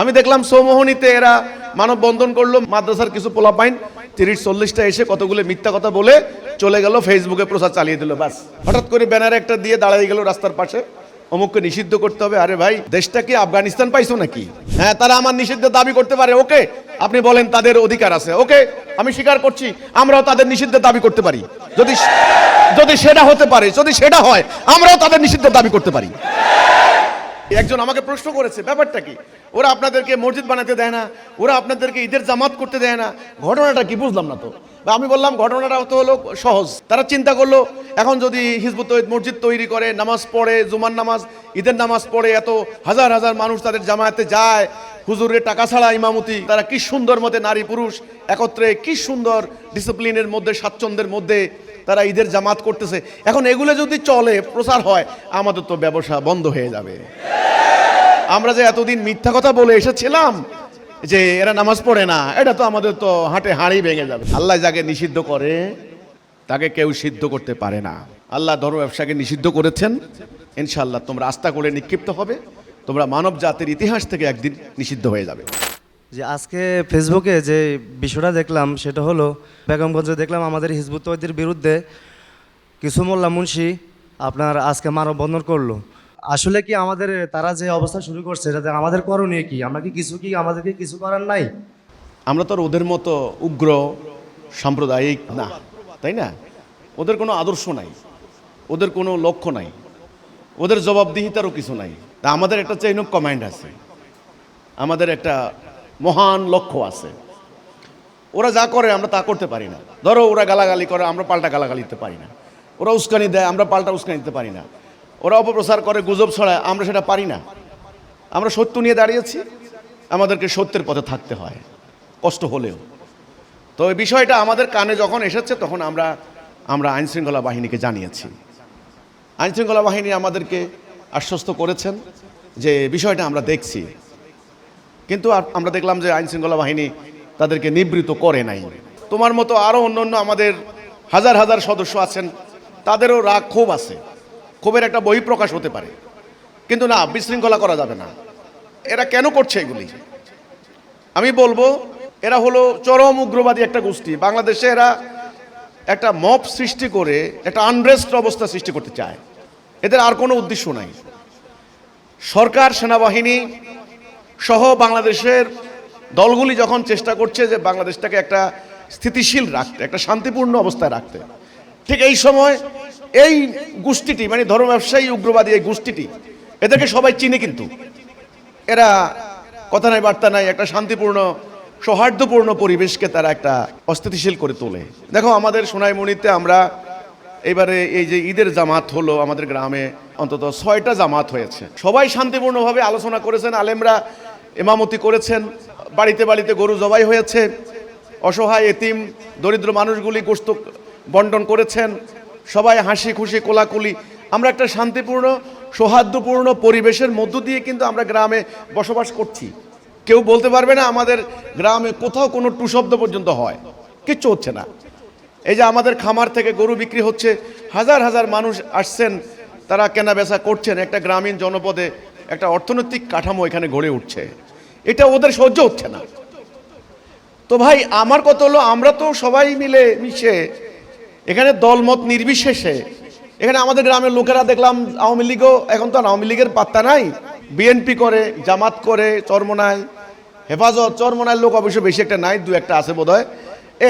আমি দেখলাম সৌমোহনীতে এরা মানববন্ধন করল, মাদ্রাসার কিছু পোলা পাইন তিরিশ, চল্লিশটা এসে কতগুলো মিথ্যা কথা বলে চলে গেল, ফেসবুকে প্রচার চালিয়ে দিল বাস হঠাৎ করে ব্যানার একটা দিয়ে দাঁড়িয়ে গেল রাস্তার পাশে। অমুককে নিষিদ্ধ করতে হবে। আরে ভাই, দেশটা কি আফগানিস্তান পাইছো নাকি? হ্যাঁ তারা আমার নিষিদ্ধ দাবি করতে পারে। ওকে, আপনি বলেন তাদের অধিকার আছে। ওকে, আমি স্বীকার করছি, আমরাও তাদের নিষিদ্ধের দাবি করতে পারি। যদি যদি সেটা হতে পারে, যদি সেটা হয়, আমরাও তাদের নিষিদ্ধের দাবি করতে পারি। একজন আমাকে প্রশ্ন করেছে, ব্যাপারটা কি? ওরা আপনাদেরকে মসজিদ বানাতে দেয় না, ওরা আপনাদেরকে ঈদের জামাত করতে দেয় না, ঘটনাটা কি বুঝলাম না তো? বা আমি বললাম, ঘটনাটা তো হলো সহজ। তারা চিন্তা করল, এখন যদি হিজবুত মসজিদ তৈরি করে, নামাজ পড়ে, জুমার নামাজ, ঈদের নামাজ পড়ে, এত হাজার হাজার মানুষ তাদের জামায়াতে যায় হুজুরের টাকা ছাড়া ইমামতি, তারা কি সুন্দর মতে নারী পুরুষ, একত্রে কি সুন্দর ডিসিপ্লিনের মধ্যে, স্বাচ্ছন্দ্যের মধ্যে তারা ঈদের জামাত করতেছে। এখন এগুলো যদি চলে, প্রচার হয়, আমাদের তো ব্যবসা বন্ধ হয়ে যাবে। আমরা যে এতদিন মিথ্যা কথা বলে এসেছিলাম যে এরা নামাজ পড়ে না, এটা তো আমাদের তো হাটে হাঁড়ি ভেঙে যাবে। আল্লাহ যাকে নিষিদ্ধ করে, তাকে কেউ সিদ্ধ করতে পারে না। আল্লাহ ধর্ম ব্যবসাকে নিষিদ্ধ করেছেন। ইনশাল্লাহ তোমরা আস্থা করে নিক্ষিপ্ত হবে। তোমরা মানব জাতির ইতিহাস থেকে একদিন নিষিদ্ধ হয়ে যাবে। যে আজকে ফেসবুকে যে বিষয়টা দেখলাম, সেটা হলো বেগমগঞ্জে দেখলাম আমাদের হিজবুত বিরুদ্ধে কিছু মোল্লা মুন্সি আপনার আজকে মানববন্ধন করল। আসলে কি আমাদের, তারা যে অবস্থা শুরু করছে, এটাতে আমাদের করণীয় কি? আমরা কি কিছু কি আমাদেরকে কিছু করার নাই? আমরা তো ওদের মতো উগ্র, সাম্প্রদায়িক না, তাই না? ওদের কোনো আদর্শ নাই, ওদের কোনো লক্ষ্য নাই, ওদের জবাবদিহিতারও কিছু নাই। তা আমাদের একটা চেইন অফ কমান্ড আছে। আমাদের একটা মহান লক্ষ্য আছে। ওরা যা করে, আমরা তা করতে পারি না। ধরো, ওরা গালাগালি করে, আমরা পাল্টা গালাগালি দিতে পারি না। ওরা উস্কানি দেয়, আমরা পাল্টা উস্কানি দিতে পারি না। ওরা অপপ্রচার করে, গুজব ছড়ায়, আমরা সেটা পারি না। আমরা সত্য নিয়ে দাঁড়িয়েছি। আমাদেরকে সত্যের পথে থাকতে হয়, কষ্ট হলেও। তো এই বিষয়টা আমাদের কানে যখন এসেছে, তখন আমরা আমরা আইনশৃঙ্খলা বাহিনীকে জানিয়েছি। আইনশৃঙ্খলা বাহিনী আমাদেরকে আশ্বস্ত করেছেন যে, বিষয়টা আমরা দেখছি। কিন্তু আমরা দেখলাম যে আইনশৃঙ্খলা বাহিনী তাদেরকে নিবৃত করে নাই। তোমার মতো আরও অন্য অন্য আমাদের হাজার হাজার সদস্য আছেন, তাদেরও রাগ ক্ষোভ আছে। ক্ষোভের একটা বহিঃপ্রকাশ হতে পারে। কিন্তু না, বিশৃঙ্খলা করা যাবে না। এরা কেন করছে এগুলি? আমি বলব, এরা হলো চরম উগ্রবাদী একটা গোষ্ঠী। বাংলাদেশে এরা একটা মপ সৃষ্টি করে, একটা আনরেস্ট অবস্থা সৃষ্টি করতে চায়। এদের আর কোনো উদ্দেশ্য নাই। সরকার, সেনাবাহিনী সহ বাংলাদেশের দলগুলি যখন চেষ্টা করছে যে বাংলাদেশটাকে একটা স্থিতিশীল রাখতে, একটা শান্তিপূর্ণ অবস্থায় রাখতে, ঠিক এই সময় এই গোষ্ঠীটি মানে ধর্ম ব্যবসায়ী উগ্রবাদী এই গোষ্ঠীটি, এদেরকে সবাই চিনে কিন্তু। এরা কথা নাই, বার্তা নাই, একটা শান্তিপূর্ণ, সৌহার্দ্যপূর্ণ পরিবেশকে তারা একটা অস্থিতিশীল করে তোলে। দেখো, আমাদের সোনাইমণিতে আমরা এবারে এই যে ঈদের জামাত হলো আমাদের গ্রামে অন্তত ছয়টা জামাত হয়েছে। সবাই শান্তিপূর্ণভাবে আলোচনা করেছেন, আলেমরা এমামতি করেছেন, বাড়িতে বাড়িতে গরু জবাই হয়েছে, অসহায় এতিম, দরিদ্র মানুষগুলি গোস্ত বন্টন করেছেন, সবাই হাসি খুশি, কোলাকুলি। আমরা একটা শান্তিপূর্ণ, সৌহার্দ্যপূর্ণ পরিবেশের মধ্য দিয়ে কিন্তু আমরা গ্রামে বসবাস করছি। কেউ বলতে পারবে না আমাদের গ্রামে কোথাও কোনো টু শব্দ পর্যন্ত হয়। কিচ্ছু হচ্ছে না। এই যে আমাদের খামার থেকে গরু বিক্রি হচ্ছে, হাজার হাজার মানুষ আসছেন, তারা কেনা বেচা করছেন। একটা গ্রামীণ জনপদে একটা অর্থনৈতিক কাঠামো এখানে গড়ে উঠছে। এটা ওদের সহ্য হচ্ছে না। তো ভাই, আমার কত হলো, আমরা তো সবাই মিলে মিশে এখানে দলমত নির্বিশেষে, এখানে আমাদের গ্রামের লোকেরা দেখলাম, আওয়ামী লীগও, এখন তো আওয়ামী লীগের পাত্তা নাই। বিএনপি করে, জামাত করে, চরমনায়, হেফাজত, চরমনায় লোক অবশ্য বেশি একটা নাই, দু একটা আছে বোধহয়।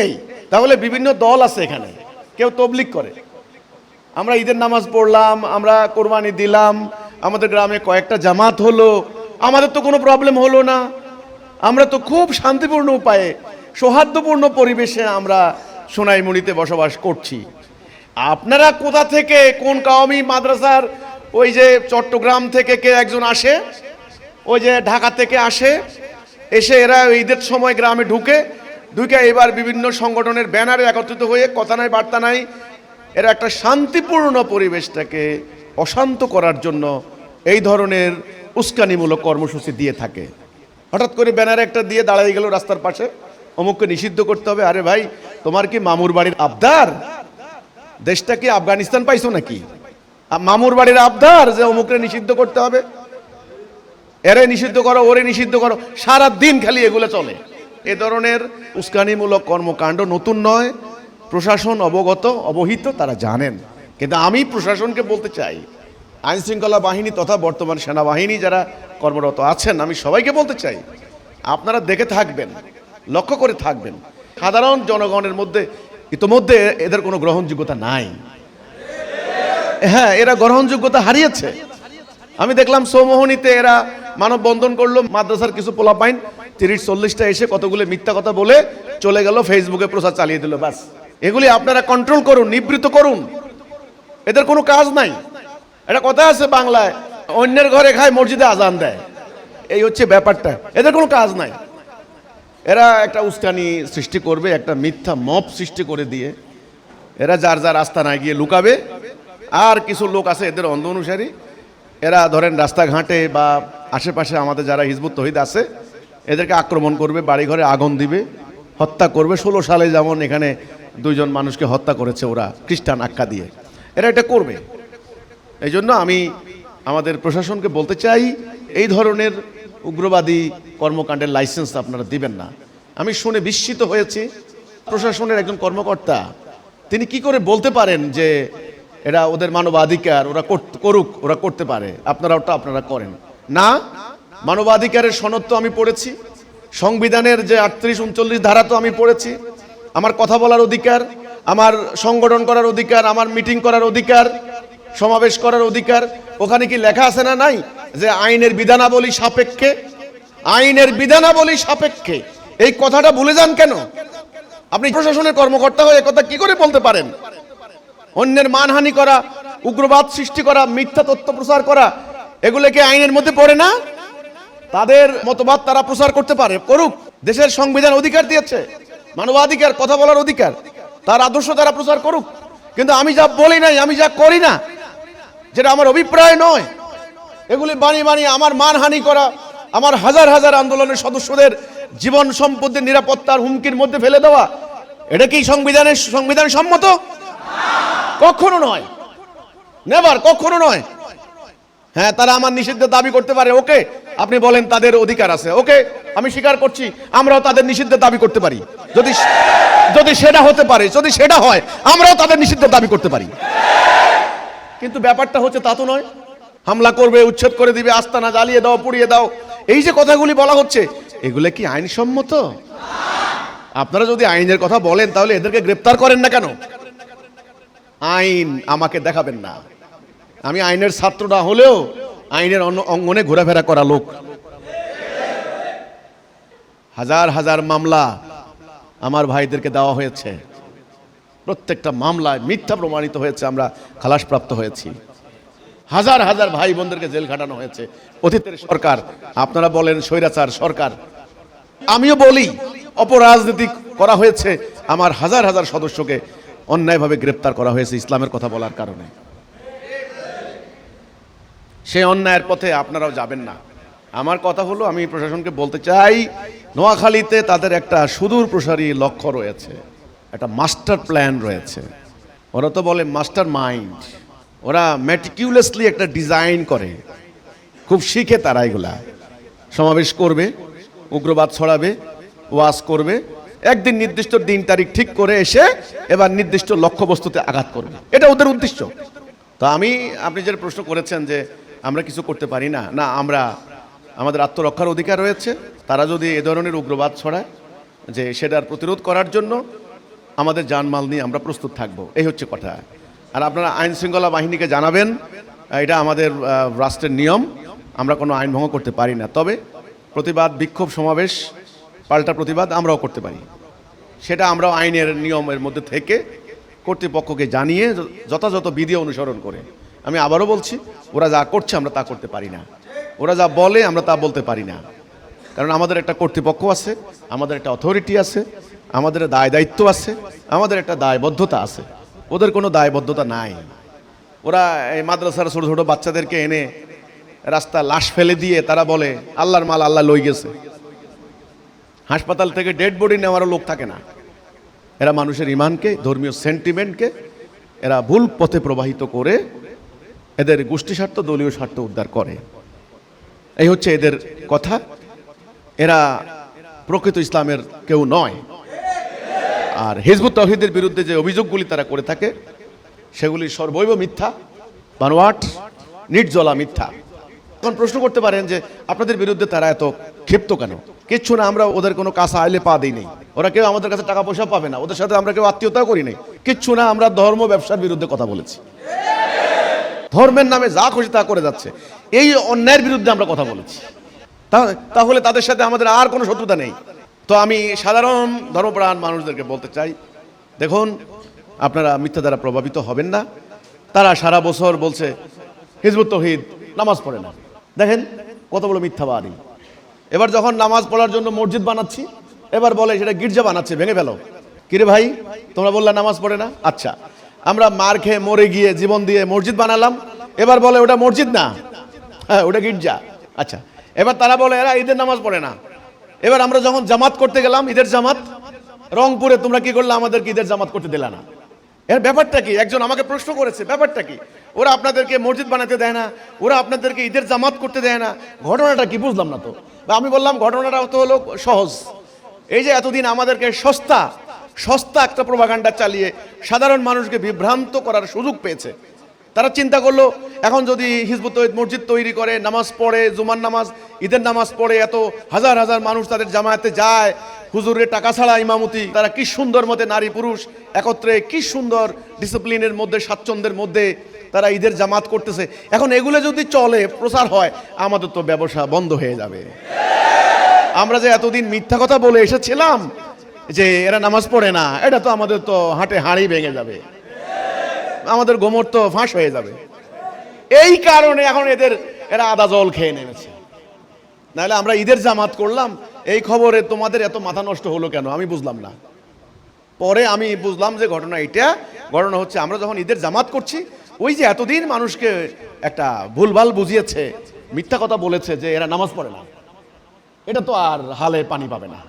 এই, তাহলে বিভিন্ন দল আছে এখানে, কেউ তবলিক করে। আমরা ঈদের নামাজ পড়লাম, আমরা কোরবানি দিলাম, আমাদের গ্রামে কয়েকটা জামাত হলো আমাদের তো কোনো প্রবলেম হলো না। আমরা তো খুব শান্তিপূর্ণ উপায়ে, সৌহার্দ্যপূর্ণ পরিবেশে আমরা সোনাইমুড়িতে বসবাস করছি। আপনারা কোথা থেকে, কোন কাওয়ামি মাদ্রাসার ওই যে চট্টগ্রাম থেকে কে একজন আসে, ওই যে ঢাকা থেকে আসে, এসে এরা ঈদের সময় গ্রামে ঢুকে ঢুকে এবার বিভিন্ন সংগঠনের ব্যানারে একত্রিত হয়ে কথা নাই, বার্তা নাই, এরা একটা শান্তিপূর্ণ পরিবেশটাকে অশান্ত করার জন্য এই ধরনের উস্কানিমূলক কর্মসূচি দিয়ে থাকে। হঠাৎ করে ব্যানার একটা দিয়ে দাঁড়িয়ে গেল রাস্তার পাশে। অমুককে নিষিদ্ধ করতে হবে। আরে ভাই, তোমার কি মামুর বাড়ির আবদার? দেশটা কি আফগানিস্তান পাইছো নাকি? মামুর বাড়ির আবদার যে অমুককে নিষিদ্ধ করতে হবে। এরে নিষিদ্ধ করো, ওরে নিষিদ্ধ করো। সারা দিন খালি এগুলো চলে। এ ধরনের উস্কানিমূলক কর্মকাণ্ড নতুন নয়। প্রশাসন অবগত, অবহিত, তারা জানেন। কিন্তু আমি প্রশাসনকে বলতে চাই আইন শৃঙ্খলা বাহিনী তথা বর্তমান সেনাবাহিনী যারা কর্মরত আছেন, আমি সবাইকে বলতে চাই, আপনারা দেখে থাকবেন, লক্ষ্য করে থাকবেন। সাধারণ জনগণের মধ্যে, ইতোমধ্যে এদের কোনো গ্রহণযোগ্যতা নাই। হ্যাঁ এরা গ্রহণযোগ্যতা হারিয়েছে। আমি দেখলাম সৌমোহনীতে এরা মানববন্ধন করল, মাদ্রাসার কিছু পোলাপাইন তিরিশ চল্লিশটা এসে কতগুলো মিথ্যা কথা বলে চলে গেল, ফেসবুকে প্রচার চালিয়ে দিল বাস এগুলি আপনারা কন্ট্রোল করুন নিবৃত করুন। এদের কোনো কাজ নাই। এটা কথা আছে বাংলায়, অন্যের ঘরে খায়, মসজিদে আজান দেয়। এই হচ্ছে ব্যাপারটা। এদের কোনো কাজ নাই। এরা একটা উস্কানি সৃষ্টি করবে, একটা মিথ্যা মপ সৃষ্টি করে দিয়ে। এরা যার যার আস্তানায় গিয়ে লুকাবে। আর কিছু লোক আছে এদের অন্ধ অনুসারী। এরা ধরেন রাস্তাঘাটে বা আশেপাশে আমাদের যারা হিজবুত তহিদ আছে, এদেরকে আক্রমণ করবে, বাড়িঘরে আগুন দিবে, হত্যা করবে। ষোলো সালে যেমন এখানে দুইজন মানুষকে হত্যা করেছে ওরা, খ্রিস্টান আখ্যা দিয়ে। এরা এটা করবে। এই জন্য আমি আমাদের প্রশাসনকে বলতে চাই, এই ধরনের উগ্রবাদী কর্মকাণ্ডের লাইসেন্স আপনারা দিবেন না। আমি শুনে বিস্মিত হয়েছি। প্রশাসনের একজন কর্মকর্তা, তিনি কি করে বলতে পারেন যে এরা ওদের মানবাধিকার, ওরা করুক, ওরা করতে পারে? আপনারা ওটা আপনারা করেন। না, মানবাধিকারের সনদ তো আমি পড়েছি। সংবিধানের যে আটত্রিশ, উনচল্লিশ ধারা তো আমি পড়েছি। আমার কথা বলার অধিকার, আমার সংগঠন করার অধিকার, আমার মিটিং করার অধিকার সমাবেশ করার অধিকার। ওখানে কি লেখা আছে না নাই? যে আইনের বিধানাবলী সাপেক্ষে? আইনের বিধানাবলী সাপেক্ষে। এই কথাটা ভুলে যান কেন? আপনি প্রশাসনের কর্মকর্তা হয়ে কথা কি করে বলতে পারেন? অন্যের মানহানি করা, উগ্রবাদ সৃষ্টি করা, মিথ্যা তথ্য প্রচার করা, এগুলো কি আইনের মধ্যে পড়ে না? তাদের মতবাদ তারা প্রচার করতে পারে, করুক। দেশের সংবিধান অধিকার দিয়েছে, মানবাধিকার, কথা বলার অধিকার। তার আদর্শ তারা প্রচার করুক। কিন্তু আমি যা বলি নাই, আমি যা করি না যেটা আমার অভিপ্রায় নয়। এগুলি বাণী বাণী আমার মানহানি করা, আমার হাজার হাজার আন্দোলনের সদস্যদের জীবন সম্পত্তির নিরাপত্তার হুমকির মধ্যে ফেলে দেওয়া, এটা কি সংবিধানের সংবিধান সম্মত? কখনো নয়। নেবার কখনো নয়। হ্যাঁ তারা আমার নিষিদ্ধ দাবি করতে পারে। ওকে, আপনি বলেন তাদের অধিকার আছে। ওকে, আমি স্বীকার করছি, আমরাও তাদের নিষিদ্ধ দাবি করতে পারি। যদি যদি সেটা হতে পারে, যদি সেটা হয়, আমরাও তাদের নিষিদ্ধ দাবি করতে পারি। কিন্তু ব্যাপারটা হচ্ছে তা তো নয়। হামলা করবে, উচ্ছেদ করে দিবে, আস্তানা জ্বালিয়ে দাও, পুড়িয়ে দাও। এই যে কথাগুলি বলা হচ্ছে, এগুলো কি আইনসম্মত? আপনারা যদি আইনের কথা বলেন, তাহলে এদেরকে গ্রেপ্তার করেন না কেন? আইন আমাকে দেখাবেন না। আমি আইনের ছাত্র না হলেও আইনের অঙ্গনে ঘোরাফেরা করা লোক। হাজার হাজার মামলা আমার ভাইদেরকে দেওয়া হয়েছে। প্রত্যেকটা মামলায় মিথ্যা প্রমাণিত হয়েছে, আমরা খালাসপ্রাপ্ত হয়েছি। হাজার হাজার ভাই বোনদেরকে জেল খাটানো হয়েছে। অতীতের সরকার, আপনারা বলেন স্বৈরাচার সরকার। আমিও বলি, অপরাজনীতি করা হয়েছে, আমার হাজার হাজার সদস্যকে অন্যায়ভাবে গ্রেপ্তার করা হয়েছে ইসলামের কথা বলার কারণে। সে অন্যায়ের পথে আপনারাও যাবেন না। আমার কথা হলো, আমি প্রশাসনকে বলতে চাই, নোয়াখালীতে তাদের একটা সুদূর প্রসারী লক্ষ্য রয়েছে। একটা মাস্টার প্ল্যান রয়েছে। ওরা তো বলে মাস্টার মাইন্ড। ওরা ম্যাটিকিউলাসলি একটা ডিজাইন করে। খুব শিখে তারা এগুলা। সমাবেশ করবে, উগ্রবাদ ছড়াবে, ওয়াজ করবে। একদিন নির্দিষ্ট দিন তারিখ ঠিক করে এসে এবার নির্দিষ্ট লক্ষ্যবস্তুতে আঘাত করবে। এটা ওদের উদ্দেশ্য। তো আমি, আপনি যেটা প্রশ্ন করেছেন যে আমরা কিছু করতে পারি না না, আমরা আমাদের আত্মরক্ষার অধিকার রয়েছে। তারা যদি এ ধরনের উগ্রবাদ ছড়ায়, যে সেটার প্রতিরোধ করার জন্য আমাদের জানমাল নিয়ে আমরা প্রস্তুত থাকব। এই হচ্ছে কথা। আর আপনারা আইন শৃঙ্খলা বাহিনীকে জানাবেন, এটা আমাদের রাষ্ট্রের নিয়ম। আমরা কোনো আইন ভঙ্গ করতে পারি না। তবে প্রতিবাদ, বিক্ষোভ, সমাবেশ, পাল্টা প্রতিবাদ আমরাও করতে পারি। সেটা আমরাও আইনের নিয়মের মধ্যে থেকে কর্তৃপক্ষকে জানিয়ে যথাযথ বিধি অনুসরণ করে। আমি আবারও বলছি, ওরা যা করছে আমরা তা করতে পারি না। ওরা যা বলে আমরা তা বলতে পারি না। কারণ আমাদের একটা কর্তৃপক্ষ আছে, আমাদের একটা অথরিটি আছে আমাদের দায় দায়িত্ব আছে, আমাদের একটা দায়বদ্ধতা আছে। ওদের কোনো দায়বদ্ধতা নাই। ওরা এই মাদ্রাসার ছোটো ছোটো বাচ্চাদেরকে এনে রাস্তা লাশ ফেলে দিয়ে তারা বলে, আল্লাহর মাল আল্লাহ লই গেছে। হাসপাতাল থেকে ডেড বডি নেওয়ারও লোক থাকে না। এরা মানুষের ইমানকে, ধর্মীয় সেন্টিমেন্টকে, এরা ভুল পথে প্রবাহিত করে এদের গোষ্ঠী স্বার্থ দলীয় স্বার্থ উদ্ধার করে। এই হচ্ছে এদের কথা। এরা প্রকৃত ইসলামের কেউ নয়। আর হিজবুত তহিদের বিরুদ্ধে যে অভিযোগগুলি তারা করে থাকে, সেগুলি সর্বৈব মিথ্যা, বানোয়াট, নির্জলা মিথ্যা। এখন প্রশ্ন করতে পারেন যে, আপনাদের বিরুদ্ধে তারা এত ক্ষিপ্ত কেন? কিচ্ছু না, আমরা ওদের কোনো কাছে আইলে পা দিই নেই। ওরা কেউ আমাদের কাছে টাকা পয়সা পাবে না, ওদের সাথে আমরা কেউ আত্মীয়তা করি নাই। কিচ্ছু না, আমরা ধর্ম ব্যবসার বিরুদ্ধে কথা বলেছি। ধর্মের নামে যা খুশি তা করে যাচ্ছে। এই অন্যায়ের বিরুদ্ধে আমরা কথা বলেছি। তাহলে তাদের সাথে আমাদের আর কোনো শত্রুতা নেই। তো আমি সাধারণ ধর্মপ্রাণ মানুষদেরকে বলতে চাই, দেখুন, আপনারা মিথ্যা দ্বারা প্রভাবিত হবেন না। তারা সারা বছর বলছে, হিজবুত তহিদ, নামাজ পড়ে না। দেখেন কত বড় মিথ্যাবাদী। এবার যখন নামাজ পড়ার জন্য মসজিদ বানাচ্ছি, এবার বলে সেটা গির্জা বানাচ্ছে, ভেঙে ফেলো। কিরে ভাই, তোমরা বললা নামাজ পড়ে না? আচ্ছা আমরা মার খেয়ে মরে গিয়ে জীবন দিয়ে মসজিদ বানালাম, এবার বলে ওটা মসজিদ না। হ্যাঁ ওটা গির্জা। আচ্ছা এবার তারা বলে, এরা ঈদের নামাজ পড়ে না। এবার আমরা যখন জামাত করতে গেলাম, ঈদের জামাত, রংপুরে তোমরা কি করলে? আমাদেরকে ঈদের জামাত করতে দিলা না। এর ব্যাপারটা কি? একজন আমাকে প্রশ্ন করেছে, ব্যাপারটা কি? ওরা আপনাদেরকে মসজিদ বানাতে দেয় না, ওরা আপনাদেরকে ঈদের জামাত করতে দেয় না। ঘটনাটা কি বুঝলাম না তো? বা আমি বললাম, ঘটনাটা তো হলো সহজ। এই যে এতদিন আমাদেরকে সস্তা সস্তা একটা প্রভাকাণ্ডা চালিয়ে সাধারণ মানুষকে বিভ্রান্ত করার সুযোগ পেয়েছে। তারা চিন্তা করল, এখন যদি হিজবুত মসজিদ তৈরি করে, নামাজ পড়ে, জুমার নামাজ, ঈদের নামাজ পড়ে, এত হাজার হাজার মানুষ তাদের জামায়াতে যায়, হুজুরের টাকা ছাড়া ইমামতি, তারা কি সুন্দর মতে নারী পুরুষ একত্রে, কি সুন্দর ডিসিপ্লিনের মধ্যে, স্বাচ্ছন্দ্যের মধ্যে তারা ঈদের জামাত করতেছে। এখন এগুলো যদি চলে প্রচার হয়, আমাদের তো ব্যবসা বন্ধ হয়ে যাবে। আমরা যে এতদিন মিথ্যা কথা বলে এসেছিলাম যে এরা নামাজ পড়ে না, এটা তো আমাদের তো হাটে হাঁড়ি ভেঙে যাবে। আমাদের গোমর তো ফাঁস হয়ে যাবে। এই কারণে এখন এদের, এরা আদা জল খেয়ে নেমেছে। নাহলে আমরা ঈদের জামাত করলাম, এই খবরে তোমাদের এত মাথা নষ্ট হলো কেন? আমি বুঝলাম না। পরে আমি বুঝলাম যে ঘটনা এটা ঘটনা হচ্ছে, আমরা যখন ঈদের জামাত করছি, ওই যে এতদিন মানুষকে একটা ভুলভাল বুঝিয়েছে, মিথ্যা কথা বলেছে যে এরা নামাজ পড়ে না। এটা তো আর হালে পানি পাবে না।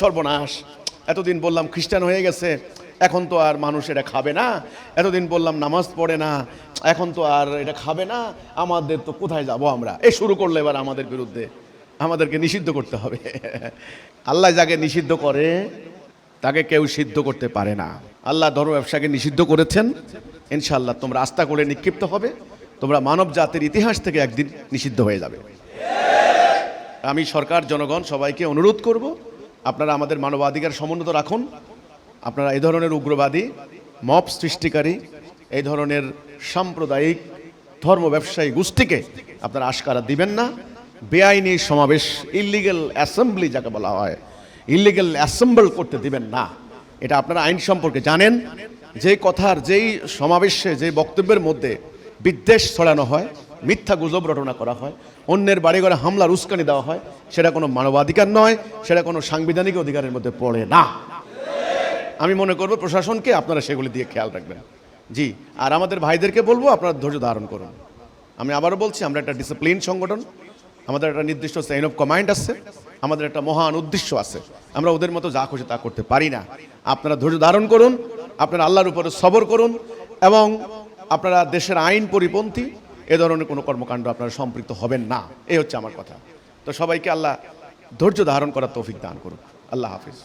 সর্বনাশ। এতদিন বললাম, খ্রিস্টান হয়ে গেছে এখন তো আর মানুষ এটা খাবে না। এতদিন বললাম নামাজ পড়ে না, এখন তো আর এটা খাবে না। আমাদের তো কোথায় যাব আমরা? এ শুরু করলে এবার আমাদের বিরুদ্ধে। আমাদেরকে নিষিদ্ধ করতে হবে। আল্লাহ যাকে নিষিদ্ধ করে, তাকে কেউ সিদ্ধ করতে পারে না। আল্লাহ ধর্ম ব্যবসাকে নিষিদ্ধ করেছেন। ইনশাল্লাহ তোমরা আস্থা করে নিক্ষিপ্ত হবে। তোমরা মানব জাতির ইতিহাস থেকে একদিন নিষিদ্ধ হয়ে যাবে। আমি সরকার, জনগণ সবাইকে অনুরোধ করব, আপনারা আমাদের মানবাধিকার সমুন্নত রাখুন। আপনারা এই ধরনের উগ্রবাদী মপ সৃষ্টিকারী, এই ধরনের সাম্প্রদায়িক ধর্ম ব্যবসায়ী গোষ্ঠীকে আপনারা আশকারা দিবেন না। বেআইনি সমাবেশ ইলিগেল অ্যাসেম্বলি যাকে বলা হয় ইলিগেল অ্যাসেম্বল করতে দিবেন না। এটা আপনারা আইন সম্পর্কে জানেন। যে কথার, যেই সমাবেশে যে বক্তব্যের মধ্যে বিদ্বেষ ছড়ানো হয়, মিথ্যা গুজব রটনা করা হয়, অন্যের বাড়িঘরে হামলার উস্কানি দেওয়া হয়, সেটা কোনো মানবাধিকার নয়, সেটা কোনো সাংবিধানিক অধিকারের মধ্যে পড়ে না। আমি মনে করব প্রশাসনকে আপনারা সেগুলি দিয়ে খেয়াল রাখবেন। জি, আর আমাদের ভাইদেরকে বলব আপনারা ধৈর্য ধারণ করুন। আমি আবারও বলছি, আমরা একটা ডিসিপ্লিন সংগঠন, আমাদের একটা নির্দিষ্ট চেইন অফ কমান্ড আছে, আমাদের একটা মহান উদ্দেশ্য আছে। আমরা ওদের মতো যা খুশি তা করতে পারি না। আপনারা ধৈর্য ধারণ করুন, আপনারা আল্লাহর উপরে সবর করুন, এবং আপনারা দেশের আইন পরিপন্থী, এ ধরনের কোনো কর্মকাণ্ড আপনারা সম্পৃক্ত হবেন না। এই হচ্ছে আমার কথা। তো সবাইকে আল্লাহ ধৈর্য ধারণ করার তৌফিক দান করুন আল্লাহ হাফিজ।